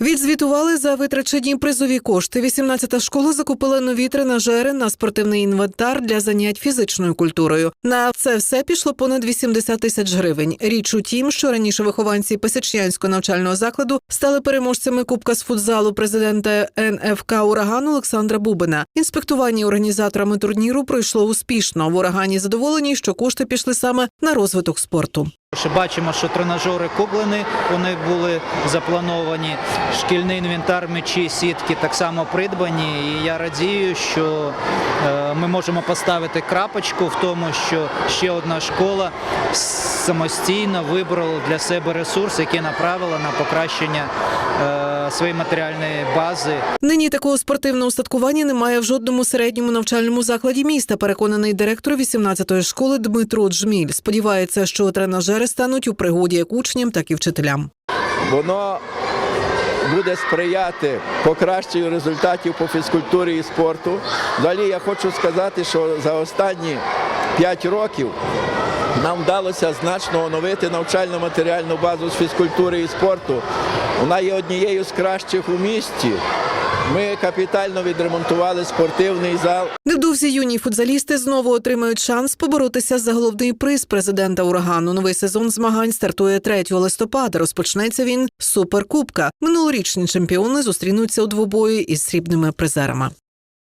Відзвітували за витрачені призові кошти. 18-та школа закупила нові тренажери на спортивний інвентар для занять фізичною культурою. На це все пішло понад 80 тисяч гривень. Річ у тім, що раніше вихованці Песичнянського навчального закладу стали переможцями Кубка з футзалу президента НФК Ураган Олександра Бубина. Інспектування організаторами турніру пройшло успішно. В урагані задоволені, що кошти пішли саме на розвиток спорту. Бачимо, що тренажери куплені, вони були заплановані. Шкільний інвентар, мечі, сітки так само придбані. І я радію, що е, ми можемо поставити крапочку в тому, що ще одна школа самостійно вибрала для себе ресурс, який направила на покращення е, своєї матеріальної бази. Нині такого спортивного устаткування немає в жодному середньому навчальному закладі міста. Переконаний директор 18-ї школи Дмитро Джміль. Сподівається, що тренажери стануть у пригоді як учням, так і вчителям. Воно буде сприяти покращенню результатів по фізкультурі і спорту. Далі я хочу сказати, що за останні 5 років нам вдалося значно оновити навчально-матеріальну базу з фізкультури і спорту. Вона є однією з кращих у місті. Ми капітально відремонтували спортивний зал. Невдовзі юні футзалісти знову отримають шанс поборотися за головний приз президента урагану. Новий сезон змагань стартує 3 листопада. Розпочнеться він з суперкубка. Минулорічні чемпіони зустрінуться у двобої із срібними призерами.